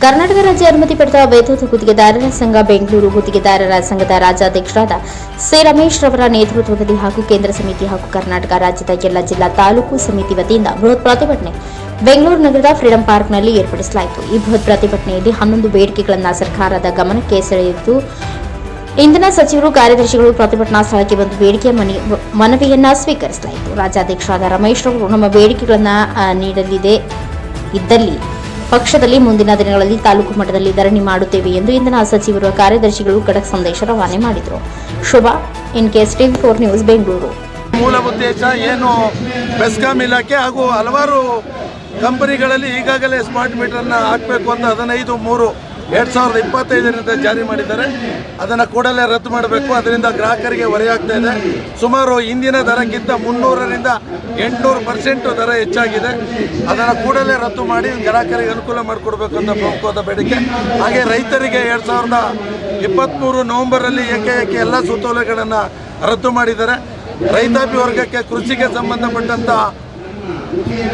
ಕರ್ನಾಟಕ ರಾಜ್ಯ ಅನುಮತಿ ಪಡೆದ ವಿದ್ಯುತ್ ಗುತ್ತಿಗೆದಾರರ ಸಂಘ ಬೆಂಗಳೂರು ಗುತ್ತಿಗೆದಾರರ ಸಂಘದ ರಾಜ್ಯಾಧ್ಯಕ್ಷರಾದ ಸಿ ರಮೇಶ್ ರವರ ನೇತೃತ್ವದಲ್ಲಿ ಹಾಗೂ ಕೇಂದ್ರ ಸಮಿತಿ ಹಾಗೂ ಕರ್ನಾಟಕ ರಾಜ್ಯದ ಎಲ್ಲ ಜಿಲ್ಲಾ ತಾಲೂಕು ಸಮಿತಿ ವತಿಯಿಂದ ಬೃಹತ್ ಪ್ರತಿಭಟನೆ ಬೆಂಗಳೂರು ನಗರದ ಫ್ರೀಡಂ ಪಾರ್ಕ್ನಲ್ಲಿ ಏರ್ಪಡಿಸಲಾಯಿತು. ಈ ಬೃಹತ್ ಪ್ರತಿಭಟನೆಯಲ್ಲಿ ಹನ್ನೊಂದು ಬೇಡಿಕೆಗಳನ್ನು ಸರ್ಕಾರದ ಗಮನಕ್ಕೆ ಸೆಳೆಯಿತು. ಇಂಧನ ಸಚಿವರು, ಕಾರ್ಯದರ್ಶಿಗಳು ಪ್ರತಿಭಟನಾ ಸ್ಥಳಕ್ಕೆ ಬಂದು ಬೇಡಿಕೆ ಮನಿ- ಮನವಿಯನ್ನ ಸ್ವೀಕರಿಸಲಾಯಿತು. ರಾಜ್ಯಾಧ್ಯಕ್ಷರಾದ ರಮೇಶ್ ರವರು ನಮ್ಮ ಬೇಡಿಕೆಗಳನ್ನು ನೀಡಲಿದೆ, ಇದ್ದಲ್ಲಿ. ಪಕ್ಷದಲ್ಲಿ ಮುಂದಿನ ದಿನಗಳಲ್ಲಿ ತಾಲೂಕು ಮಟ್ಟದಲ್ಲಿ ಧರಣಿ ಮಾಡುತ್ತೇವೆ ಎಂದು ಇಂದಿನ ಸಚಿವರು ಕಾರ್ಯದರ್ಶಿಗಳು ಖಡಕ್ ಸಂದೇಶ ರವಾನೆ ಮಾಡಿದರು. ಶುಭ. In case TV four news, Bengaluru. ಮೂಲ ಉದ್ದೇಶ ಏನು? ಬೆಸ್ಕಾಂ ಇಲಾಖೆ ಹಾಗೂ ಹಲವಾರು ಕಂಪನಿಗಳಲ್ಲಿ ಈಗಾಗಲೇ ಸ್ಮಾರ್ಟ್ ಮೀಟರ್ನ ಹಾಕಬೇಕು ಅಂತ ಹದಿನೈದು ಮೂರು ಎರಡು ಸಾವಿರದ ಇಪ್ಪತ್ತೈದರಿಂದ ಜಾರಿ ಮಾಡಿದ್ದಾರೆ. ಅದನ್ನು ಕೂಡಲೇ ರದ್ದು ಮಾಡಬೇಕು. ಅದರಿಂದ ಗ್ರಾಹಕರಿಗೆ ಹೊರೆಯಾಗ್ತಾ ಇದೆ. ಸುಮಾರು ಇಂದಿನ ದರಕ್ಕಿಂತ ಮುನ್ನೂರರಿಂದ ಎಂಟುನೂರು ಪರ್ಸೆಂಟ್ ದರ ಹೆಚ್ಚಾಗಿದೆ. ಅದನ್ನು ಕೂಡಲೇ ರದ್ದು ಮಾಡಿ ಗ್ರಾಹಕರಿಗೆ ಅನುಕೂಲ ಮಾಡಿಕೊಡ್ಬೇಕು ಅಂತ ಪ್ರಮುಖವಾದ ಬೇಡಿಕೆ. ಹಾಗೆ ರೈತರಿಗೆ ಎರಡು ಸಾವಿರದ ಇಪ್ಪತ್ತ್ಮೂರು ನವೆಂಬರಲ್ಲಿ ಏಕೆ ಎಲ್ಲ ಸುತ್ತೋಲೆಗಳನ್ನು ರದ್ದು ಮಾಡಿದ್ದಾರೆ. ರೈತಾಪಿ ವರ್ಗಕ್ಕೆ ಕೃಷಿಗೆ ಸಂಬಂಧಪಟ್ಟಂತ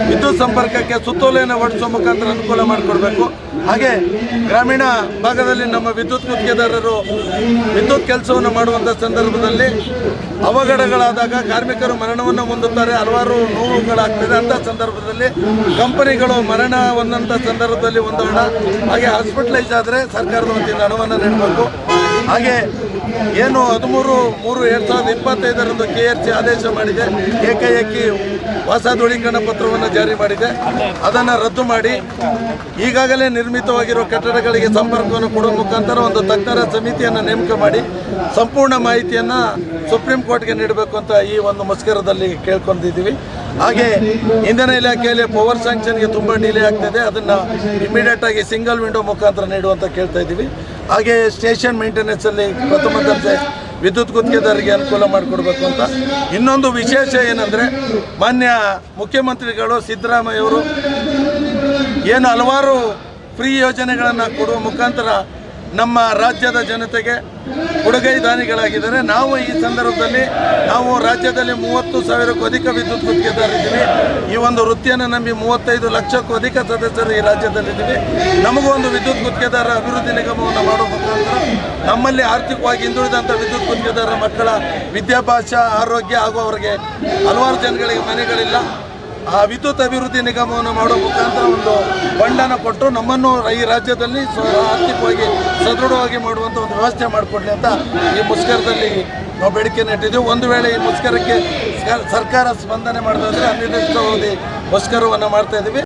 ವಿದ್ಯುತ್ ಸಂಪರ್ಕಕ್ಕೆ ಸುತ್ತೋಲೆಯನ್ನು ಹೊರಡಿಸುವ ಮುಖಾಂತರ ಅನುಕೂಲ ಮಾಡಿಕೊಡ್ಬೇಕು. ಹಾಗೆ ಗ್ರಾಮೀಣ ಭಾಗದಲ್ಲಿ ನಮ್ಮ ವಿದ್ಯುತ್ ಗುತ್ತಿಗೆದಾರರು ವಿದ್ಯುತ್ ಕೆಲಸವನ್ನು ಮಾಡುವಂಥ ಸಂದರ್ಭದಲ್ಲಿ ಅವಘಡಗಳಾದಾಗ ಕಾರ್ಮಿಕರು ಮರಣವನ್ನು ಹೊಂದುತ್ತಾರೆ, ಹಲವಾರು ನೋವುಗಳಾಗ್ತದೆ ಅಂತ ಸಂದರ್ಭದಲ್ಲಿ ಕಂಪನಿಗಳು ಮರಣ ಹೊಂದಂಥ ಸಂದರ್ಭದಲ್ಲಿ ಹೊಂದೋಣ ಹಾಗೆ ಹಾಸ್ಪಿಟಲೈಸ್ ಆದರೆ ಸರ್ಕಾರದ ವತಿಯಿಂದ ಹಣವನ್ನು ನೀಡಬೇಕು. ಹಾಗೆ ಏನು ಹದಿಮೂರು, ಮೂರು, ಎರಡು ಸಾವಿರದ ಇಪ್ಪತ್ತೈದರಂದು ಕೆ ಆರ್ ಸಿ ಆದೇಶ ಮಾಡಿದೆ. ಏಕಾಏಕಿ ಹೊಸ ದೃಢೀಕರಣ ಪತ್ರವನ್ನು ಜಾರಿ ಮಾಡಿದೆ. ಅದನ್ನು ರದ್ದು ಮಾಡಿ. ಈಗಾಗಲೇ ನಿರ್ಮಿತವಾಗಿರುವ ಕಟ್ಟಡಗಳಿಗೆ ಸಂಪರ್ಕವನ್ನು ಕೊಡುವ ಮುಖಾಂತರ ಒಂದು ತಜ್ಞರ ಸಮಿತಿಯನ್ನು ನೇಮಕ ಮಾಡಿ. ಸಂಪೂರ್ಣ ಮಾಹಿತಿಯನ್ನು ಸುಪ್ರೀಂ ಕೋರ್ಟ್ಗೆ ನೀಡಬೇಕು ಅಂತ ಈ ಒಂದು ಮುಷ್ಕರದಲ್ಲಿ ಕೇಳ್ಕೊಂಡಿದ್ದೀವಿ. ಹಾಗೆ ಇಂಧನ ಇಲಾಖೆಯಲ್ಲಿ ಪವರ್ ಸ್ಯಾಂಕ್ಷನ್ಗೆ ತುಂಬ ಡಿಲೇ ಆಗ್ತಿದೆ. ಅದನ್ನು ಇಮಿಡಿಯೇಟ್ ಆಗಿ ಸಿಂಗಲ್ ವಿಂಡೋ ಮುಖಾಂತರ ನೀಡುವಂತ ಕೇಳ್ತಾ ಇದ್ದೀವಿ. ಹಾಗೆ ಸ್ಟೇಷನ್ ಮೇಂಟೆನೆನ್ಸಲ್ಲಿ ಪ್ರಥಮ ದರ್ಜೆ ವಿದ್ಯುತ್ ಗುತ್ತಿಗೆದಾರರಿಗೆ ಅನುಕೂಲ ಮಾಡಿಕೊಡ್ಬೇಕು ಅಂತ. ಇನ್ನೊಂದು ವಿಶೇಷ ಏನಂದರೆ, ಮಾನ್ಯ ಮುಖ್ಯಮಂತ್ರಿಗಳು ಸಿದ್ದರಾಮಯ್ಯವರು ಏನು ಹಲವಾರು ಫ್ರೀ ಯೋಜನೆಗಳನ್ನು ಕೊಡುವ ಮುಖಾಂತರ ನಮ್ಮ ರಾಜ್ಯದ ಜನತೆಗೆ ಉಡುಗೈ ದಾನಿಗಳಾಗಿದ್ದಾರೆ. ನಾವು ಈ ಸಂದರ್ಭದಲ್ಲಿ ನಾವು ರಾಜ್ಯದಲ್ಲಿ ಮೂವತ್ತು ಸಾವಿರಕ್ಕೂ ಅಧಿಕ ವಿದ್ಯುತ್ ಗುತ್ತಿಗೆದಾರಿದ್ದೀವಿ ಈ ಒಂದು ವೃತ್ತಿಯನ್ನು ನಂಬಿ ಮೂವತ್ತೈದು ಲಕ್ಷಕ್ಕೂ ಅಧಿಕ ಸದಸ್ಯರು ಈ ರಾಜ್ಯದಲ್ಲಿದ್ದೀವಿ. ನಮಗೂ ಒಂದು ವಿದ್ಯುತ್ ಗುತ್ತಿಗೆದಾರ ಅಭಿವೃದ್ಧಿ ನಿಗಮವನ್ನು ಮಾಡುವ ಮುಖಾಂತರ ನಮ್ಮಲ್ಲಿ ಆರ್ಥಿಕವಾಗಿ ಹಿಂದುಳಿದಂಥ ವಿದ್ಯುತ್ ಗುತ್ತಿಗೆದಾರರ ಮಕ್ಕಳ ವಿದ್ಯಾಭ್ಯಾಸ, ಆರೋಗ್ಯ ಹಾಗೂ ಅವರಿಗೆ ಹಲವಾರು ಜನಗಳಿಗೆ ಮನೆಗಳಿಲ್ಲ. ಆ ವಿದ್ಯುತ್ ಅಭಿವೃದ್ಧಿ ನಿಗಮವನ್ನು ಮಾಡುವ ಮುಖಾಂತರ ಒಂದು ಬಂಡನ ಕೊಟ್ಟು ನಮ್ಮನ್ನು ಈ ರಾಜ್ಯದಲ್ಲಿ ಆರ್ಥಿಕವಾಗಿ ಸದೃಢವಾಗಿ ಮಾಡುವಂಥ ಒಂದು ವ್ಯವಸ್ಥೆ ಮಾಡಿಕೊಡ್ಲಿ ಅಂತ ಈ ಮುಷ್ಕರದಲ್ಲಿ ನಾವು ಬೇಡಿಕೆಯನ್ನು ಇಟ್ಟಿದ್ದೀವಿ ಒಂದು ವೇಳೆ ಈ ಮುಷ್ಕರಕ್ಕೆ ಸರ್ಕಾರ ಸ್ಪಂದನೆ ಮಾಡಿದ್ರೆ ಅನಿರ್ದಿಷ್ಟಾವಧಿ ಮುಷ್ಕರವನ್ನು ಮಾಡ್ತಾ ಇದ್ದೀವಿ.